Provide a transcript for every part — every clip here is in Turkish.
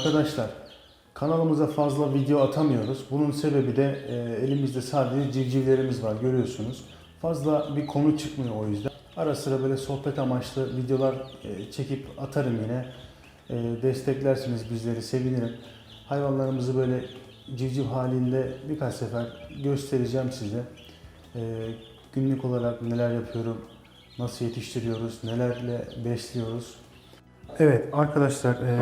Arkadaşlar kanalımıza fazla video atamıyoruz. Bunun sebebi de e, elimizde sadece civcivlerimiz var görüyorsunuz. Fazla bir konu çıkmıyor o yüzden. Ara sıra böyle sohbet amaçlı videolar e, çekip atarım yine. E, desteklersiniz bizleri sevinirim. Hayvanlarımızı böyle civciv halinde birkaç sefer göstereceğim size. E, günlük olarak neler yapıyorum, nasıl yetiştiriyoruz, nelerle besliyoruz. Evet arkadaşlar e,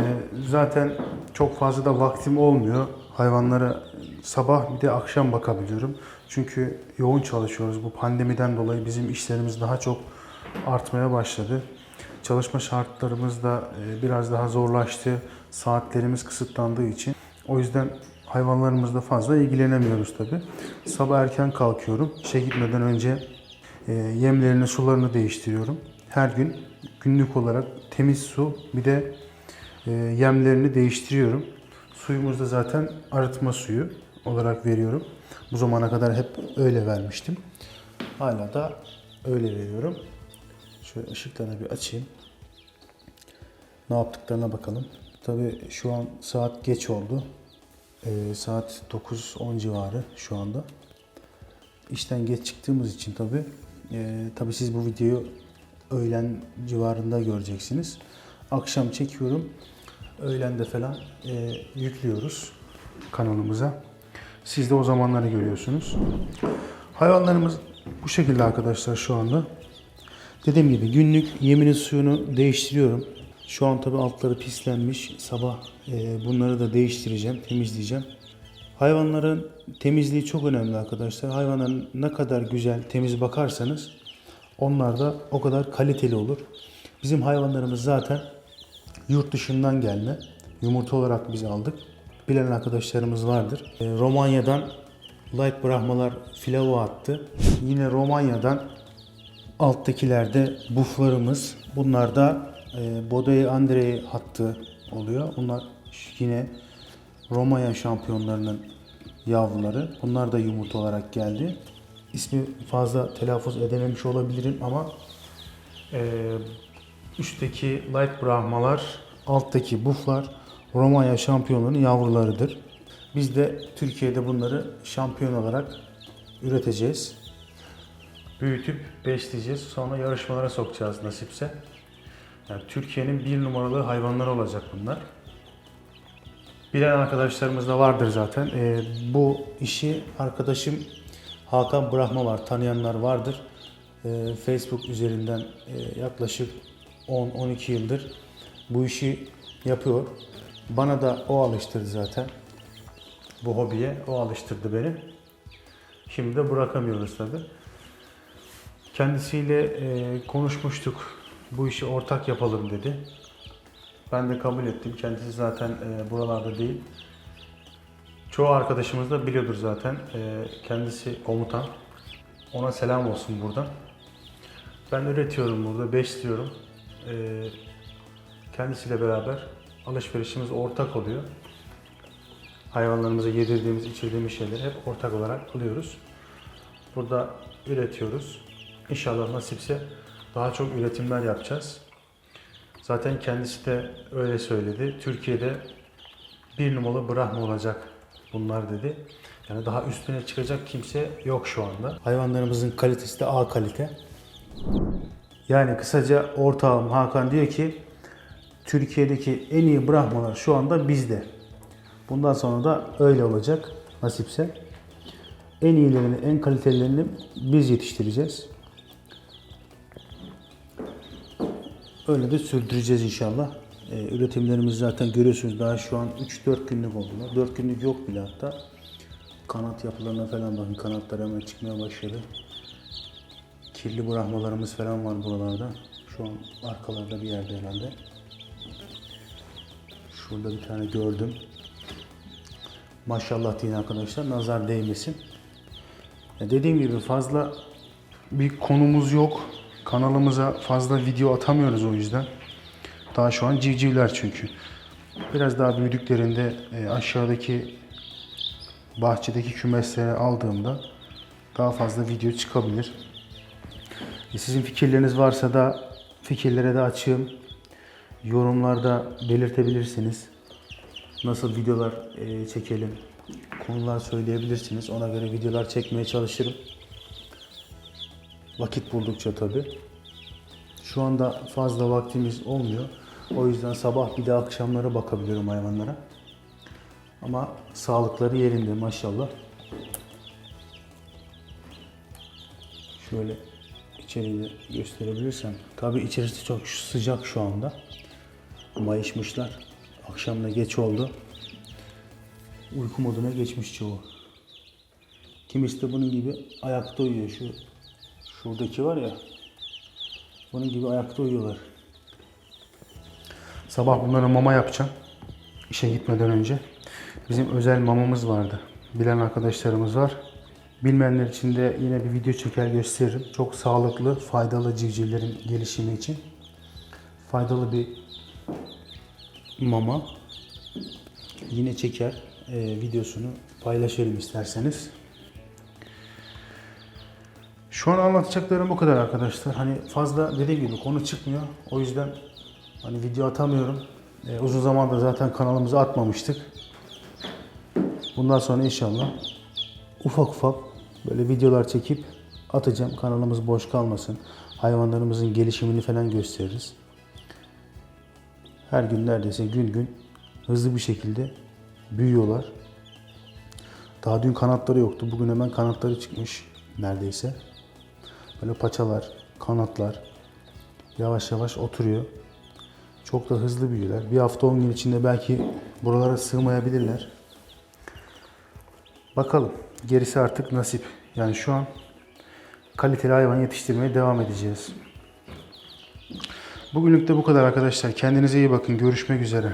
zaten çok fazla da vaktim olmuyor. Hayvanlara sabah bir de akşam bakabiliyorum. Çünkü yoğun çalışıyoruz. Bu pandemiden dolayı bizim işlerimiz daha çok artmaya başladı. Çalışma şartlarımız da e, biraz daha zorlaştı. Saatlerimiz kısıtlandığı için. O yüzden hayvanlarımızla fazla ilgilenemiyoruz tabi. Sabah erken kalkıyorum. İşe gitmeden önce e, yemlerini, sularını değiştiriyorum. Her gün günlük olarak temiz su bir de e, yemlerini değiştiriyorum. Suyumuz da zaten arıtma suyu olarak veriyorum. Bu zamana kadar hep öyle vermiştim. Hala da öyle veriyorum. Şöyle ışıklarını bir açayım. Ne yaptıklarına bakalım. Tabii şu an saat geç oldu. E, saat 9-10 civarı şu anda. İşten geç çıktığımız için tabii e, tabii siz bu videoyu öğlen civarında göreceksiniz. Akşam çekiyorum. Öğlende falan e, yüklüyoruz kanalımıza. Siz de o zamanları görüyorsunuz. Hayvanlarımız bu şekilde arkadaşlar şu anda. Dediğim gibi günlük yemini suyunu değiştiriyorum. Şu an tabii altları pislenmiş. Sabah e, bunları da değiştireceğim, temizleyeceğim. Hayvanların temizliği çok önemli arkadaşlar. Hayvanların ne kadar güzel, temiz bakarsanız onlar da o kadar kaliteli olur. Bizim hayvanlarımız zaten yurt dışından gelme. Yumurta olarak biz aldık. Bilen arkadaşlarımız vardır. E, Romanya'dan Light Brahmalar filavu attı. Yine Romanya'dan alttakilerde buflarımız. Bunlar da e, Bodai Andrei hattı oluyor. Bunlar yine Romanya şampiyonlarının yavruları. Bunlar da yumurta olarak geldi. İsmi fazla telaffuz edememiş olabilirim ama e, üstteki light brahmalar, alttaki buflar Romanya şampiyonlarının yavrularıdır. Biz de Türkiye'de bunları şampiyon olarak üreteceğiz. Büyütüp besleyeceğiz. Sonra yarışmalara sokacağız nasipse. Yani Türkiye'nin bir numaralı hayvanları olacak bunlar. Bilen arkadaşlarımız da vardır zaten. Ee, bu işi arkadaşım Hakan Brahma var. Tanıyanlar vardır. Ee, Facebook üzerinden e, yaklaşık 10-12 yıldır bu işi yapıyor. Bana da o alıştırdı zaten. Bu hobiye o alıştırdı beni. Şimdi de bırakamıyoruz tabi. Kendisiyle e, konuşmuştuk. Bu işi ortak yapalım dedi. Ben de kabul ettim. Kendisi zaten e, buralarda değil. Çoğu arkadaşımız da biliyordur zaten. E, kendisi komutan. Ona selam olsun buradan. Ben üretiyorum burada, besliyorum. E, kendisiyle beraber alışverişimiz ortak oluyor. Hayvanlarımıza yedirdiğimiz, içirdiğimiz şeyleri hep ortak olarak alıyoruz. Burada üretiyoruz. İnşallah nasipse daha çok üretimler yapacağız. Zaten kendisi de öyle söyledi. Türkiye'de bir numaralı Brahma olacak bunlar dedi. Yani daha üstüne çıkacak kimse yok şu anda. Hayvanlarımızın kalitesi de A kalite. Yani kısaca ortağım Hakan diyor ki Türkiye'deki en iyi Brahmalar şu anda bizde. Bundan sonra da öyle olacak nasipse. En iyilerini, en kalitelerini biz yetiştireceğiz. Öyle de sürdüreceğiz inşallah. Ee, üretimlerimiz zaten görüyorsunuz daha şu an 3-4 günlük oldular. 4 günlük yok bile hatta. Kanat yapılarına falan bakın. Kanatlar hemen çıkmaya başladı. Kirli bırakmalarımız falan var buralarda. Şu an arkalarda bir yerde herhalde. Şurada bir tane gördüm. Maşallah deyin arkadaşlar. Nazar değmesin. Ya dediğim gibi fazla bir konumuz yok. Kanalımıza fazla video atamıyoruz o yüzden. Daha şu an civcivler çünkü. Biraz daha büyüdüklerinde e, aşağıdaki bahçedeki kümeslere aldığımda daha fazla video çıkabilir. E, sizin fikirleriniz varsa da fikirlere de açığım. Yorumlarda belirtebilirsiniz. nasıl videolar e, çekelim, konular söyleyebilirsiniz. Ona göre videolar çekmeye çalışırım. Vakit buldukça tabii. Şu anda fazla vaktimiz olmuyor. O yüzden sabah bir de akşamlara bakabiliyorum hayvanlara. Ama sağlıkları yerinde maşallah. Şöyle içeriği gösterebilirsem. Tabii içerisi çok sıcak şu anda. Mayışmışlar. Akşam da geç oldu. Uyku moduna geçmiş çoğu. Kimisi de bunun gibi ayakta uyuyor. Şu şuradaki var ya. Bunun gibi ayakta uyuyorlar. Sabah bunlara mama yapacağım. İşe gitmeden önce. Bizim özel mamamız vardı. Bilen arkadaşlarımız var. Bilmeyenler için de yine bir video çeker gösteririm. Çok sağlıklı, faydalı civcivlerin gelişimi için. Faydalı bir mama. Yine çeker e, videosunu paylaşırım isterseniz. Şu an anlatacaklarım bu kadar arkadaşlar. Hani fazla dediğim gibi konu çıkmıyor. O yüzden hani video atamıyorum. E, uzun zamandır zaten kanalımıza atmamıştık. Bundan sonra inşallah ufak ufak böyle videolar çekip atacağım. Kanalımız boş kalmasın. Hayvanlarımızın gelişimini falan gösteririz. Her gün neredeyse gün gün hızlı bir şekilde büyüyorlar. Daha dün kanatları yoktu. Bugün hemen kanatları çıkmış neredeyse. Böyle paçalar, kanatlar yavaş yavaş oturuyor. Çok da hızlı büyüyorlar. Bir hafta 10 gün içinde belki buralara sığmayabilirler. Bakalım. Gerisi artık nasip. Yani şu an kaliteli hayvan yetiştirmeye devam edeceğiz. Bugünlük de bu kadar arkadaşlar. Kendinize iyi bakın. Görüşmek üzere.